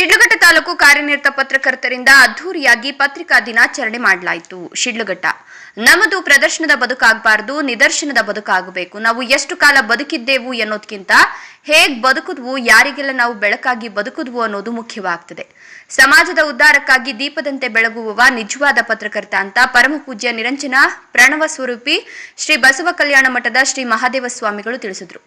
ಶಿಡ್ಲಘಟ್ಟ ತಾಲೂಕು ಕಾರ್ಯನಿರತ ಪತ್ರಕರ್ತರಿಂದ ಅದ್ದೂರಿಯಾಗಿ ಪತ್ರಿಕಾ ದಿನಾಚರಣೆ ಮಾಡಲಾಯಿತು. ಶಿಡ್ಲಘಟ್ಟ ನಮ್ಮದು ಪ್ರದರ್ಶನದ ಬದುಕಾಗಬಾರದು, ನಿದರ್ಶನದ ಬದುಕಾಗಬೇಕು. ನಾವು ಎಷ್ಟು ಕಾಲ ಬದುಕಿದ್ದೆವು ಎನ್ನೋದಕ್ಕಿಂತ ಹೇಗ್ ಬದುಕುದ್ವು, ಯಾರಿಗೆಲ್ಲ ನಾವು ಬೆಳಕಾಗಿ ಬದುಕುದ್ವು ಅನ್ನೋದು ಮುಖ್ಯವಾಗ್ತದೆ. ಸಮಾಜದ ಉದ್ಧಾರಕ್ಕಾಗಿ ದೀಪದಂತೆ ಬೆಳಗುವವ ನಿಜವಾದ ಪತ್ರಕರ್ತ ಅಂತ ಪರಮ ಪೂಜ್ಯ ನಿರಂಜನ ಪ್ರಣವ ಸ್ವರೂಪಿ ಶ್ರೀ ಬಸವ ಕಲ್ಯಾಣ ಮಠದ ಶ್ರೀ ಮಹಾದೇವ ಸ್ವಾಮಿಗಳು ತಿಳಿಸಿದರು.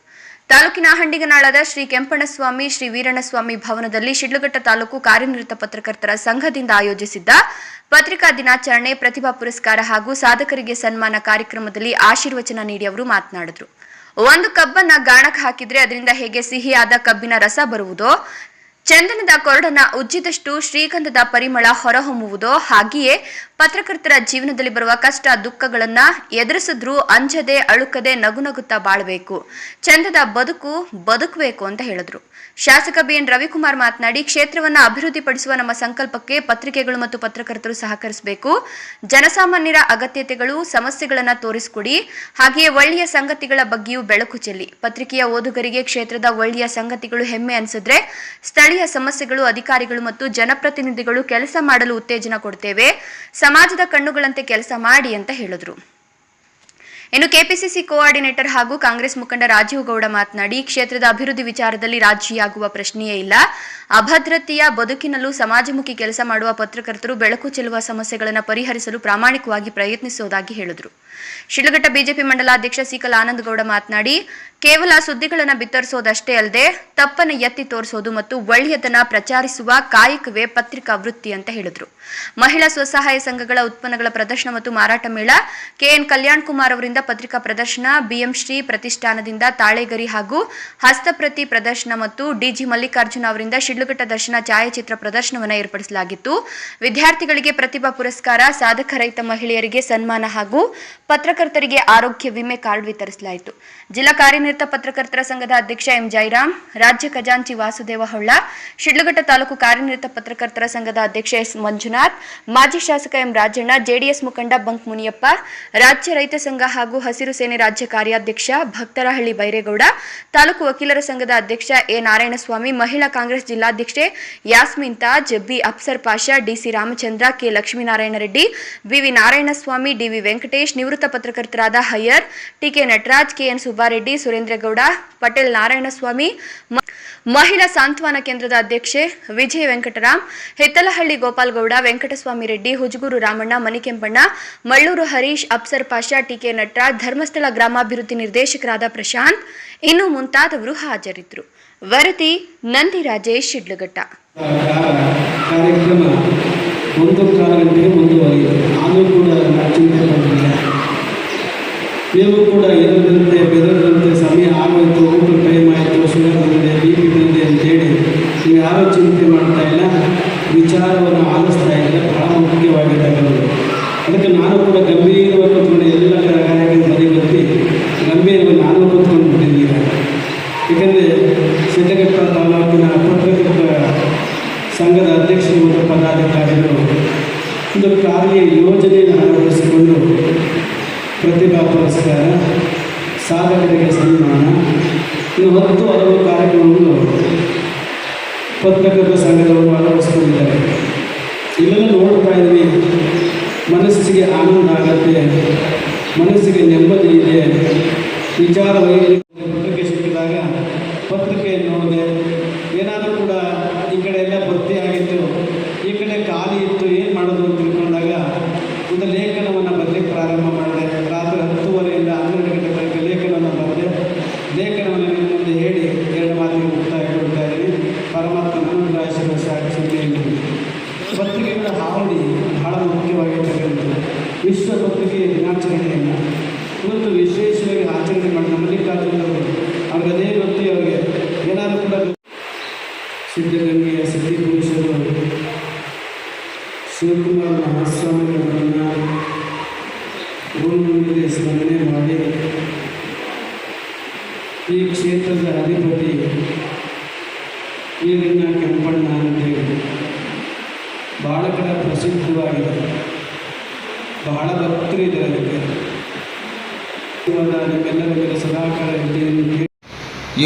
ತಾಲೂಕಿನ ಹಂಡಿಗನಾಳದ ಶ್ರೀ ಕೆಂಪಣ್ಣಸ್ವಾಮಿ, ಶ್ರೀ ವೀರಣ್ಣಸ್ವಾಮಿ ಭವನದಲ್ಲಿ ಶಿಡ್ಲಘಟ್ಟ ತಾಲೂಕು ಕಾರ್ಯನಿರತ ಪತ್ರಕರ್ತರ ಸಂಘದಿಂದ ಆಯೋಜಿಸಿದ್ದ ಪತ್ರಿಕಾ ದಿನಾಚರಣೆ, ಪ್ರತಿಭಾ ಪುರಸ್ಕಾರ ಹಾಗೂ ಸಾಧಕರಿಗೆ ಸನ್ಮಾನ ಕಾರ್ಯಕ್ರಮದಲ್ಲಿ ಆಶೀರ್ವಚನ ನೀಡಿ ಅವರು ಮಾತನಾಡಿದರು. ಒಂದು ಕಬ್ಬನ್ನ ಗಾಣಕ್ಕೆ ಹಾಕಿದ್ರೆ ಅದರಿಂದ ಹೇಗೆ ಸಿಹಿಯಾದ ಕಬ್ಬಿನ ರಸ ಬರುವುದೋ, ಚಂದನದ ಕೊರಡನ ಉಜ್ಜಿದಷ್ಟು ಶ್ರೀಗಂಧದ ಪರಿಮಳ ಹೊರಹೊಮ್ಮುವುದೋ, ಹಾಗೆಯೇ ಪತ್ರಕರ್ತರ ಜೀವನದಲ್ಲಿ ಬರುವ ಕಷ್ಟ, ದುಃಖಗಳನ್ನ ಎದುರಿಸಿದ್ರು ಅಂಜದೆ, ಅಳುಕದೆ ನಗುನಗುತ್ತಾ ಬಾಳಬೇಕು. ಚಂದದ ಬದುಕು ಬದುಕಬೇಕು ಅಂತ ಹೇಳಿದ್ರು. ಶಾಸಕ ಬಿಎನ್ ರವಿಕುಮಾರ್ ಮಾತನಾಡಿ, ಕ್ಷೇತ್ರವನ್ನ ಅಭಿವೃದ್ಧಿಪಡಿಸುವ ನಮ್ಮ ಸಂಕಲ್ಪಕ್ಕೆ ಪತ್ರಿಕೆಗಳು ಮತ್ತು ಪತ್ರಕರ್ತರು ಸಹಕರಿಸಬೇಕು. ಜನಸಾಮಾನ್ಯರ ಅಗತ್ಯತೆಗಳು, ಸಮಸ್ಯೆಗಳನ್ನ ತೋರಿಸಿಕೊಡಿ. ಹಾಗೆಯೇ ಒಳ್ಳೆಯ ಸಂಗತಿಗಳ ಬಗ್ಗೆಯೂ ಬೆಳಕು ಚೆಲ್ಲಿ. ಪತ್ರಿಕೆಯ ಓದುಗರಿಗೆ ಕ್ಷೇತ್ರದ ಒಳ್ಳೆಯ ಸಂಗತಿಗಳು ಹೆಮ್ಮೆ ಅನಿಸಿದ್ರೆ, ಸ್ಥಳೀಯ ಸಮಸ್ಯೆಗಳು, ಅಧಿಕಾರಿಗಳು ಮತ್ತು ಜನಪ್ರತಿನಿಧಿಗಳು ಕೆಲಸ ಮಾಡಲು ಉತ್ತೇಜನ ಕೊಡ್ತೇವೆ. ಸಮಾಜದ ಕಣ್ಣುಗಳಂತೆ ಕೆಲಸ ಮಾಡಿ ಅಂತ ಹೇಳಿದ್ರು. ಇನ್ನು ಕೆಪಿಸಿಸಿ ಕೋಆರ್ಡಿನೇಟರ್ ಹಾಗೂ ಕಾಂಗ್ರೆಸ್ ಮುಖಂಡ ರಾಜೀವ್ ಗೌಡ ಮಾತನಾಡಿ, ಕ್ಷೇತ್ರದ ಅಭಿವೃದ್ಧಿ ವಿಚಾರದಲ್ಲಿ ರಾಜಿಯಾಗುವ ಪ್ರಶ್ನೆಯೇ ಇಲ್ಲ. ಅಭದ್ರತೆಯ ಬದುಕಿನಲ್ಲೂ ಸಮಾಜಮುಖಿ ಕೆಲಸ ಮಾಡುವ ಪತ್ರಕರ್ತರು ಬೆಳಕು ಚೆಲ್ಲುವ ಸಮಸ್ಯೆಗಳನ್ನು ಪರಿಹರಿಸಲು ಪ್ರಾಮಾಣಿಕವಾಗಿ ಪ್ರಯತ್ನಿಸುವುದಾಗಿ ಹೇಳಿದರು. ಶಿಡ್ಲಘಟ್ಟ ಬಿಜೆಪಿ ಮಂಡಲಾಧ್ಯಕ್ಷ ಸಿಕಲ್ ಆನಂದ್ ಗೌಡ ಮಾತನಾಡಿ ಕೇವಲ ಸುದ್ದಿಗಳನ್ನು ಬಿತ್ತರಿಸೋದಷ್ಟೇ ಅಲ್ಲದೆ ತಪ್ಪನ್ನು ಎತ್ತಿ ತೋರಿಸೋದು ಮತ್ತು ಒಳ್ಳೆಯದನ್ನ ಪ್ರಚಾರಿಸುವ ಕಾಯಕವೇ ಪತ್ರಿಕಾ ವೃತ್ತಿ ಅಂತ ಹೇಳಿದ್ರು. ಮಹಿಳಾ ಸ್ವಸಹಾಯ ಸಂಘಗಳ ಉತ್ಪನ್ನಗಳ ಪ್ರದರ್ಶನ ಮತ್ತು ಮಾರಾಟ ಮೇಳ, ಕೆಎನ್ ಕಲ್ಯಾಣ್ ಕುಮಾರ್ ಅವರಿಂದ ಪತ್ರಿಕಾ ಪ್ರದರ್ಶನ, ಬಿಎಂ ಶ್ರೀ ಪ್ರತಿಷ್ಠಾನದಿಂದ ತಾಳೆಗರಿ ಹಾಗೂ ಹಸ್ತಪ್ರತಿ ಪ್ರದರ್ಶನ ಮತ್ತು ಡಿಜಿ ಮಲ್ಲಿಕಾರ್ಜುನ ಅವರಿಂದ ಶಿಡ್ಲಘಟ್ಟ ದರ್ಶನ ಛಾಯಾಚಿತ್ರ ಪ್ರದರ್ಶನವನ್ನು ಏರ್ಪಡಿಸಲಾಗಿತ್ತು. ವಿದ್ಯಾರ್ಥಿಗಳಿಗೆ ಪ್ರತಿಭಾ ಪುರಸ್ಕಾರ, ಸಾಧಕ ರೈತ ಮಹಿಳೆಯರಿಗೆ ಸನ್ಮಾನ ಹಾಗೂ ಪತ್ರಕರ್ತರಿಗೆ ಆರೋಗ್ಯ ವಿಮೆ ಕಾರ್ಡ್ ವಿತರಿಸಲಾಯಿತು. ಜಿಲ್ಲಾ ಪತ್ರಕರ್ತರ ಸಂಘದ ಅಧ್ಯಕ್ಷ ಎಂ ಜೈರಾಮ್, ರಾಜ್ಯ ಖಜಾಂಚಿ ವಾಸುದೇವ ಹೊಳ್ಳ, ಶಿಡ್ಲಘಟ್ಟ ತಾಲೂಕು ಕಾರ್ಯನಿರತ ಪತ್ರಕರ್ತರ ಸಂಘದ ಅಧ್ಯಕ್ಷ ಎಸ್ ಮಂಜುನಾಥ್, ಮಾಜಿ ಶಾಸಕ ಎಂ ರಾಜಣ್ಣ, ಜೆಡಿಎಸ್ ಮುಖಂಡ ಬಂಕ್ ಮುನಿಯಪ್ಪ, ರಾಜ್ಯ ರೈತ ಸಂಘ ಹಾಗೂ ಹಸಿರು ಸೇನೆ ರಾಜ್ಯ ಕಾರ್ಯಾಧ್ಯಕ್ಷ ಭಕ್ತರಹಳ್ಳಿ ಬೈರೇಗೌಡ, ತಾಲೂಕು ವಕೀಲರ ಸಂಘದ ಅಧ್ಯಕ್ಷ ಎ ನಾರಾಯಣಸ್ವಾಮಿ, ಮಹಿಳಾ Congress ಜಿಲ್ಲಾಧ್ಯಕ್ಷೆ Yasmin Taj, B Apsar Pasha DC Ramachandra, K Lakshminarayana Reddy BV Narayanaswamy DV Venkatesh, ನಿವೃತ್ತ ಪತ್ರಕರ್ತರಾದ ಹಯ್ಯರ್ ಟಿಕೆ ನಟರಾಜ್ ಕೆಎನ್ ಸುಬ್ಬಾರೆಡ್ಡಿ ಸುರೇಂದ್ರಗೌಡ ಪಟೇಲ್ ನಾರಾಯಣಸ್ವಾಮಿ ಮಹಿಳಾ ಸಾಂತ್ವನ ಕೇಂದ್ರದ ಅಧ್ಯಕ್ಷೆ ವಿಜಯ ವೆಂಕಟರಾಮ್, ಹೆತ್ತಲಹಳ್ಳಿ ಗೋಪಾಲ್ಗೌಡ, ವೆಂಕಟಸ್ವಾಮಿ ರೆಡ್ಡಿ, ಹುಜಗೂರು ರಾಮಣ್ಣ, ಮಣಿಕೆಂಪಣ್ಣ, ಮಳ್ಳೂರು ಹರೀಶ್, ಅಪ್ಸರ್ ಪಾಷಾ, ಟಿಕೆ ನಟರಾಜ್ ಧರ್ಮಸ್ಥಳ ಗ್ರಾಮಾಭಿವೃದ್ಧಿ ನಿರ್ದೇಶಕರಾದ ಪ್ರಶಾಂತ್, ಇನ್ನು ಮುಂತಾದವರು ಹಾಜರಿದ್ದರು. ವರದಿ ನಂದಿ ರಾಜೇಶ್, ಶಿಡ್ಲಘಟ್ಟ. ಕಾರ್ಯಕ್ರಮ ಒಂದು ಚಿಂತೆ ಮಾಡ್ತಾ ಇಲ್ಲ ವಿಚಾರವನ್ನು ಆಲಿಸ್ತಾ ಇಲ್ಲ ಬಹಳ ಮುಖ್ಯವಾಗಿರ್ತಕ್ಕಂಥದ್ದು ಅದಕ್ಕೆ ನಾನು ಕೂಡ ಗಂಭೀರವಾಗಿ ಕೂತ್ಕೊಂಡು ಎಲ್ಲ ಕಾರ್ಯಕ್ರಮ ಬದಿಗೊತ್ತಿ ಗಂಭೀರವಾಗಿ ನಾನು ಕೂತ್ಕೊಂಡು ಬಿಟ್ಟಿದ್ದೀನಿ ಏಕೆಂದರೆ ಸಿದ್ದಘಟ್ಟ ತಾಲೂಕಿನ ಪತ್ರಕರ್ತರ ಸಂಘದ ಅಧ್ಯಕ್ಷರು ಮತ್ತು ಪದಾಧಿಕಾರಿಗಳು ಒಂದು ಕಾರ್ಯ ಯೋಜನೆಯನ್ನು ಅಳವಡಿಸಿಕೊಂಡು ಪ್ರತಿಭಾ ಪುರಸ್ಕಾರ ಸಾಧಕರಿಗೆ ಸನ್ಮಾನ ಇನ್ನು ಹತ್ತು ಹಲವು ಕಾರ್ಯಕ್ರಮಗಳು ಪತ್ರಕರ್ತರ ಸಂಘದವರು ಅಳವಡಿಸಿಕೊಂಡಿದ್ದಾರೆ ಇವೆಲ್ಲ ನೋಡ್ತಾ ಇದ್ದೀವಿ ಮನಸ್ಸಿಗೆ ಆನಂದ ಆಗುತ್ತೆ ಮನಸ್ಸಿಗೆ ನೆಮ್ಮದಿ ಇದೆ ವಿಚಾರ ಪತ್ರಿಕೆ ಸಿಕ್ಕಿದಾಗ ಪತ್ರಿಕೆಯನ್ನು ನೋಡಿದೆ. ಏನಾದರೂ ಕೂಡ ಈ ಕಡೆ ಎಲ್ಲ ಭರ್ತಿ ಆಗಿತ್ತು. ಈ ಕಡೆ ಖಾಲಿ ಇತ್ತು. ಏನು ಮಾಡೋದು ಅಂತ ತಿಳ್ಕೊಂಡಾಗ ಒಂದು ಲೇಖನವನ್ನು ಬರಲಿಕ್ಕೆ ಪ್ರಾರಂಭ ಮಾಡಿದೆ. ರಾತ್ರಿ ಹತ್ತುವರೆಯಿಂದ ಹನ್ನೆರಡು ಗಂಟೆ ತನಕ ಲೇಖನವನ್ನು ಬರೆದೆ. ಲೇಖನವನ್ನು ನಿಮ್ಮ ಮುಂದೆ ಹೇಳಿ, ಎರಡು ಮಾತಿಗೆ ಮುಕ್ತಾಯ ಕೊಡ್ತಾ ಇದ್ದೀನಿ. ಪರಮಾತ್ಮ ಆಶೀರ್ವಾದ ಸಾಗಿಸುತ್ತೆ ಪತ್ರಿಕೆಗಳ ಹಾವಳಿ ಬಹಳ ಮುಖ್ಯವಾಗಿರ್ತಕ್ಕಂಥದ್ದು. ವಿಶ್ವ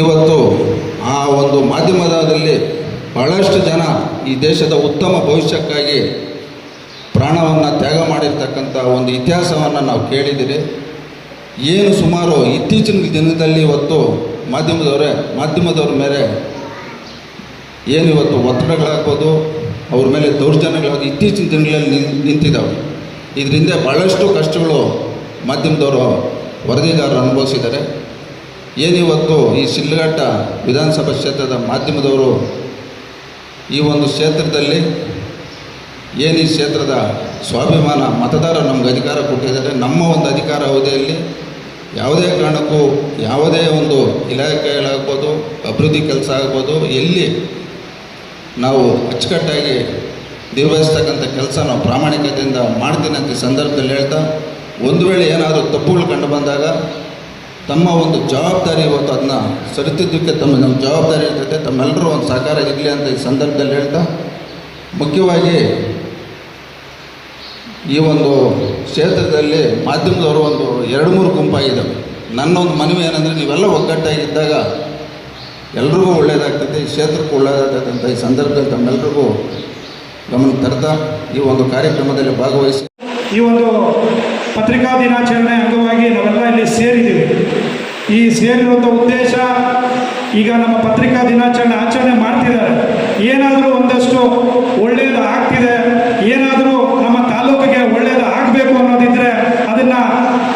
ಇವತ್ತು ಆ ಒಂದು ಮಾಧ್ಯಮದಲ್ಲಿ ಬಹಳಷ್ಟು ಜನ ಈ ದೇಶದ ಉತ್ತಮ ಭವಿಷ್ಯಕ್ಕಾಗಿ ಪ್ರಾಣವನ್ನು ತ್ಯಾಗ ಮಾಡಿರ್ತಕ್ಕಂಥ ಒಂದು ಇತಿಹಾಸವನ್ನು ನಾವು ಕೇಳಿದ್ದೀರಿ. ಏನು ಸುಮಾರು ಇತ್ತೀಚಿನ ದಿನದಲ್ಲಿ ಇವತ್ತು ಮಾಧ್ಯಮದವರೇ, ಮಾಧ್ಯಮದವ್ರ ಮೇಲೆ ಏನು ಇವತ್ತು ಒತ್ತಡಗಳಾಗ್ಬೋದು, ಅವ್ರ ಮೇಲೆ ದೌರ್ಜನ್ಯಗಳಾಗೋದು ಇತ್ತೀಚಿನ ದಿನಗಳಲ್ಲಿ ನಿಂತಿದ್ದಾವೆ. ಇದರಿಂದ ಭಾಳಷ್ಟು ಕಷ್ಟಗಳು ಮಾಧ್ಯಮದವರು ವರದಿಗಾರರು ಅನುಭವಿಸಿದ್ದಾರೆ. ಏನಿವತ್ತು ಈ ಸಿಲ್ಲಘಟ್ಟ ವಿಧಾನಸಭಾ ಕ್ಷೇತ್ರದ ಮಾಧ್ಯಮದವರು ಈ ಒಂದು ಕ್ಷೇತ್ರದಲ್ಲಿ ಏನು ಈ ಕ್ಷೇತ್ರದ ಸ್ವಾಭಿಮಾನ ಮತದಾರರು ನಮ್ಗೆ ಅಧಿಕಾರ ಕೊಟ್ಟಿದ್ದಾರೆ. ನಮ್ಮ ಒಂದು ಅಧಿಕಾರ ಅವಧಿಯಲ್ಲಿ ಯಾವುದೇ ಕಾರಣಕ್ಕೂ ಯಾವುದೇ ಒಂದು ಇಲಾಖೆಗಳಾಗ್ಬೋದು ಅಭಿವೃದ್ಧಿ ಕೆಲಸ ಆಗ್ಬೋದು, ಎಲ್ಲಿ ನಾವು ಅಚ್ಚುಕಟ್ಟಾಗಿ ನಿರ್ವಹಿಸ್ತಕ್ಕಂಥ ಕೆಲಸ ನಾವು ಪ್ರಾಮಾಣಿಕತೆಯಿಂದ ಮಾಡ್ತೀನಿ ಅಂತ ಈ ಸಂದರ್ಭದಲ್ಲಿ ಹೇಳ್ತಾ, ಒಂದು ವೇಳೆ ಏನಾದರೂ ತಪ್ಪುಗಳು ಕಂಡು ಬಂದಾಗ ತಮ್ಮ ಒಂದು ಜವಾಬ್ದಾರಿ ಇವತ್ತು ಅದನ್ನ ಸರಿತಿದ್ದಕ್ಕೆ ತಮ್ಮ ನಮ್ಮ ಜವಾಬ್ದಾರಿ ಇರ್ತೈತೆ, ತಮ್ಮೆಲ್ಲರೂ ಒಂದು ಸಹಕಾರ ಇರಲಿ ಅಂತ ಈ ಸಂದರ್ಭದಲ್ಲಿ ಹೇಳ್ತಾ, ಮುಖ್ಯವಾಗಿ ಈ ಒಂದು ಕ್ಷೇತ್ರದಲ್ಲಿ ಮಾಧ್ಯಮದವರು ಒಂದು ಎರಡು ಮೂರು ಗುಂಪಾಗಿದ್ದಾವೆ ನನ್ನೊಂದು ಮನವಿ ಏನಂದರೆ, ನೀವೆಲ್ಲ ಒಗ್ಗಟ್ಟಾಗಿದ್ದಾಗ ಎಲ್ರಿಗೂ ಒಳ್ಳೆಯದಾಗ್ತದೆ ಈ ಕ್ಷೇತ್ರಕ್ಕೂ ಒಳ್ಳೆಯದಾಗ್ತದೆ ಅಂತ ಈ ಸಂದರ್ಭದಲ್ಲಿ ತಮ್ಮೆಲ್ರಿಗೂ ಗಮನ ತರ್ತಾ ಈ ಒಂದು ಕಾರ್ಯಕ್ರಮದಲ್ಲಿ ಭಾಗವಹಿಸಿ. ಈ ಒಂದು ಪತ್ರಿಕಾ ದಿನಾಚರಣೆ ಅಂಗವಾಗಿ ನಾವೆಲ್ಲ ಇಲ್ಲಿ ಸೇರಿದ್ದೀವಿ. ಈ ಸೇರಿರುವಂಥ ಉದ್ದೇಶ ಈಗ ನಮ್ಮ ಪತ್ರಿಕಾ ದಿನಾಚರಣೆ ಆಚರಣೆ ಮಾಡ್ತಿದ್ದಾರೆ. ಏನಾದರೂ ಒಂದಷ್ಟು ಒಳ್ಳೆಯದು ಆಗ್ತಿದೆ, ಏನಾದರೂ ನಮ್ಮ ತಾಲೂಕಿಗೆ ಒಳ್ಳೆಯದು ಆಗಬೇಕು ಅನ್ನೋದಿದ್ರೆ ಅದನ್ನು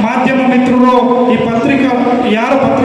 ಮಾಧ್ಯಮ ಮಿತ್ರರು ಈ ಪತ್ರಿಕಾ ಯಾರು ಪತ್ರ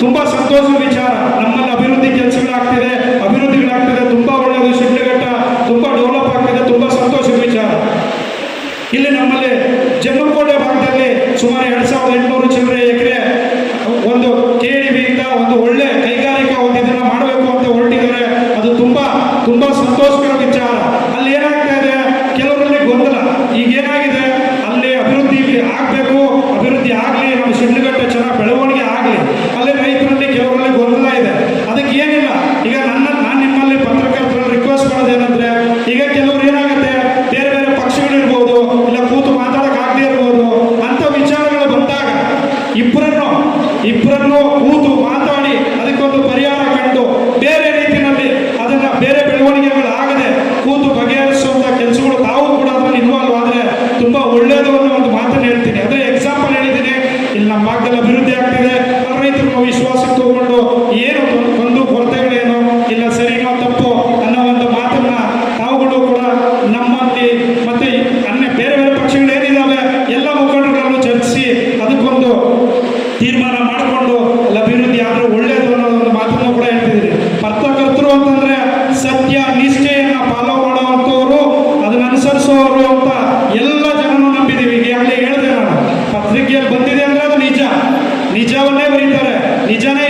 ತುಂಬ ಸಂತೋಷದ ವಿಚಾರ ನಮ್ಮನ್ನು ನಿಜವನ್ನೇ ಬರೀತಾರೆ ನಿಜನೇ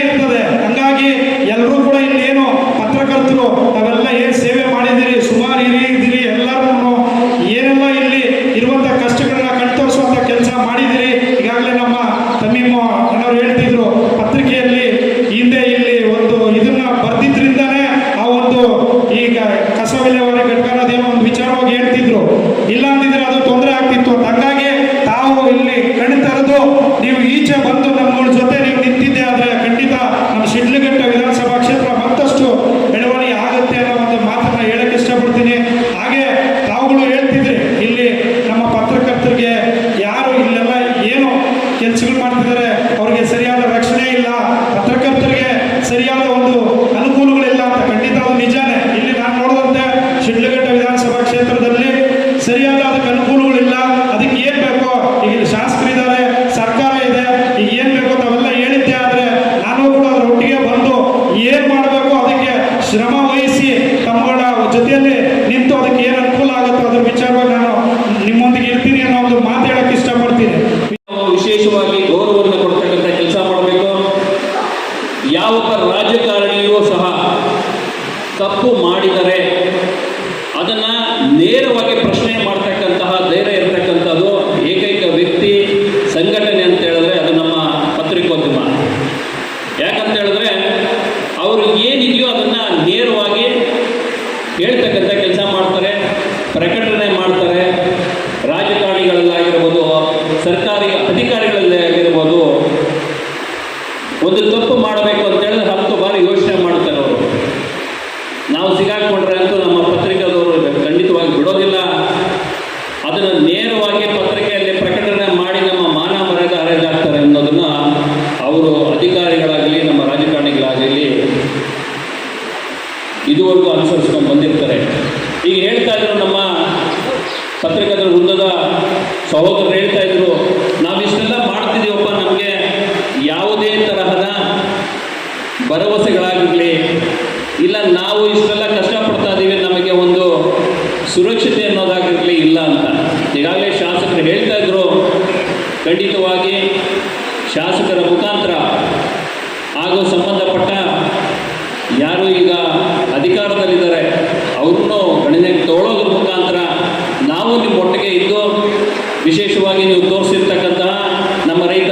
ಮ್ಯಾನೇಜ್ ಆಗ್ತಾರೆ ಅನ್ನೋದನ್ನು ಅವರು ಅಧಿಕಾರಿಗಳಾಗಲಿ, ನಮ್ಮ ರಾಜಕಾರಣಿಗಳಾಗಲಿ ಇದುವರೆಗೂ ಅನುಸರಿಸ್ಕೊಂಡು ಬಂದಿರ್ತಾರೆ. ಈಗ ಹೇಳ್ತಾ ಇದ್ರು ನಮ್ಮ ಪತ್ರಿಕಾದ ವೃಂದದ ಸಹೋದರರು ಹೇಳ್ತಾ ಇದ್ರು ನಾವಿಷ್ಟೆಲ್ಲ ಮಾಡ್ತಿದ್ದೀವಪ್ಪ ನಮಗೆ ಯಾವುದೇ ತರಹದ ಭರವಸೆಗಳಾಗಿರ್ಲಿ ಇಲ್ಲ, ನಾವು ಇಷ್ಟೆಲ್ಲ ಕಷ್ಟಪಡ್ತಾ ಇದ್ದೀವಿ ನಮಗೆ ಒಂದು ಸುರಕ್ಷತೆ ಅನ್ನೋದಾಗ ಖಂಡಿತವಾಗಿ ಶಾಸಕರ ಮುಖಾಂತರ ಹಾಗೂ ಸಂಬಂಧಪಟ್ಟ ಯಾರು ಈಗ ಅಧಿಕಾರದಲ್ಲಿದ್ದಾರೆ, ಅವ್ರನ್ನು ಗಣನೆಗೆ ತಗೊಳ್ಳೋದ್ರ ಮುಖಾಂತರ ನಾವು ನಿಮ್ಮ ಒಟ್ಟಿಗೆ ಇದ್ದು ವಿಶೇಷವಾಗಿ ನೀವು ತೋರಿಸಿರ್ತಕ್ಕಂತಹ ನಮ್ಮ ರೈತ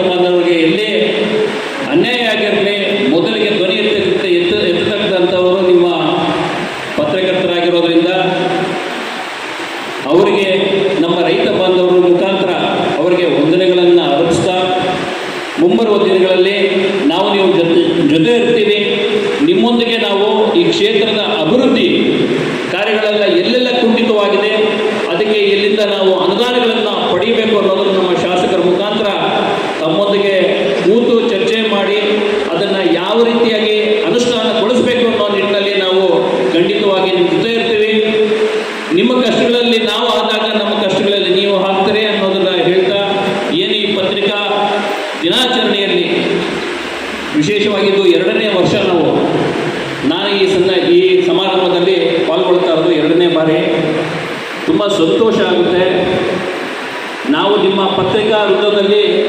ಮುಂಬರುವ ದಿನಗಳಲ್ಲಿ ನಾವು ನೀವು ಜೊತೆ ಜೊತೆ ಇರ್ತೀವಿ. ನಿಮ್ಮೊಂದಿಗೆ ನಾವು ಈ ಕ್ಷೇತ್ರದ ಅಭಿವೃದ್ಧಿ ಕಾರ್ಯಗಳೆಲ್ಲ ಎಲ್ಲೆಲ್ಲ ಕುಂಠಿತವಾಗಿದೆ, ಅದಕ್ಕೆ ಎಲ್ಲಿಂದ ನಾವು ಅನುದಾನಗಳನ್ನು ಪಡೆಯಬೇಕು ಅನ್ನೋದನ್ನು ನಮ್ಮ ಶಾಸಕರ ಮುಖಾಂತರ ತಮ್ಮೊಂದಿಗೆ ಕೂತು ಚರ್ಚೆ ಮಾಡಿ ಅದನ್ನು ಯಾವ ರೀತಿಯಾಗಿ ಅನುಷ್ಠಾನಗೊಳಿಸಬೇಕು ಅನ್ನೋ ನಿಟ್ಟಿನಲ್ಲಿ ನಾವು ಖಂಡಿತವಾಗಿ ನಿಮ್ಮ ಜೊತೆ ಇರ್ತೀವಿ. ನಿಮ್ಮ ಕಷ್ಟಗಳಲ್ಲಿ ನಾವು ಆದಾಗ ನಮ್ಮ ಕಷ್ಟಗಳಲ್ಲಿ ನೀವು ಹಾಕ್ತೀರಿ ಅನ್ನೋದನ್ನು ಹೇಳ್ತಾ, ಏನು ಈ ಪತ್ರಿಕಾ ದಿನಾಚರಣೆಯಲ್ಲಿ ವಿಶೇಷವಾಗಿದ್ದು ಎರಡನೇ ವರ್ಷ ನಾವು ನಾನು ಈ ಸನ್ನ ಈ ಸಮಾರಂಭದಲ್ಲಿ ಪಾಲ್ಗೊಳ್ತಾ ಇರೋದು ಎರಡನೇ ಬಾರಿ. ತುಂಬ ಸಂತೋಷ ಆಗುತ್ತೆ. ನಾವು ನಿಮ್ಮ ಪತ್ರಿಕಾ ವೃತ್ತದಲ್ಲಿ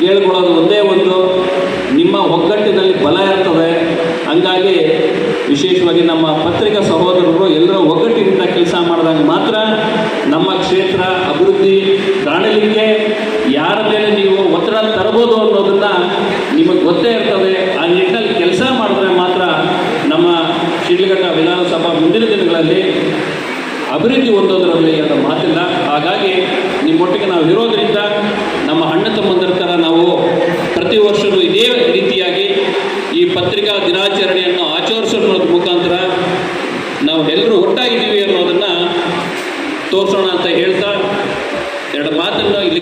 ಕೇಳ್ಕೊಳ್ಳೋದು ಒಂದೇ ಒಂದು. ನಿಮ್ಮ ಒಗ್ಗಟ್ಟಿನಲ್ಲಿ ಬಲ ಇರ್ತದೆ. ಹಂಗಾಗಿ ವಿಶೇಷವಾಗಿ ನಮ್ಮ ಪತ್ರಿಕಾ ಸಹೋದರರು ಎಲ್ಲರೂ ಒಗ್ಗಟ್ಟಿನಿಂದ ಕೆಲಸ ಮಾಡಿದಾಗ ಮಾತ್ರ ನಮ್ಮ ಕ್ಷೇತ್ರ, ಅಭಿವೃದ್ಧಿ ಕಾಣಲಿಕ್ಕೆ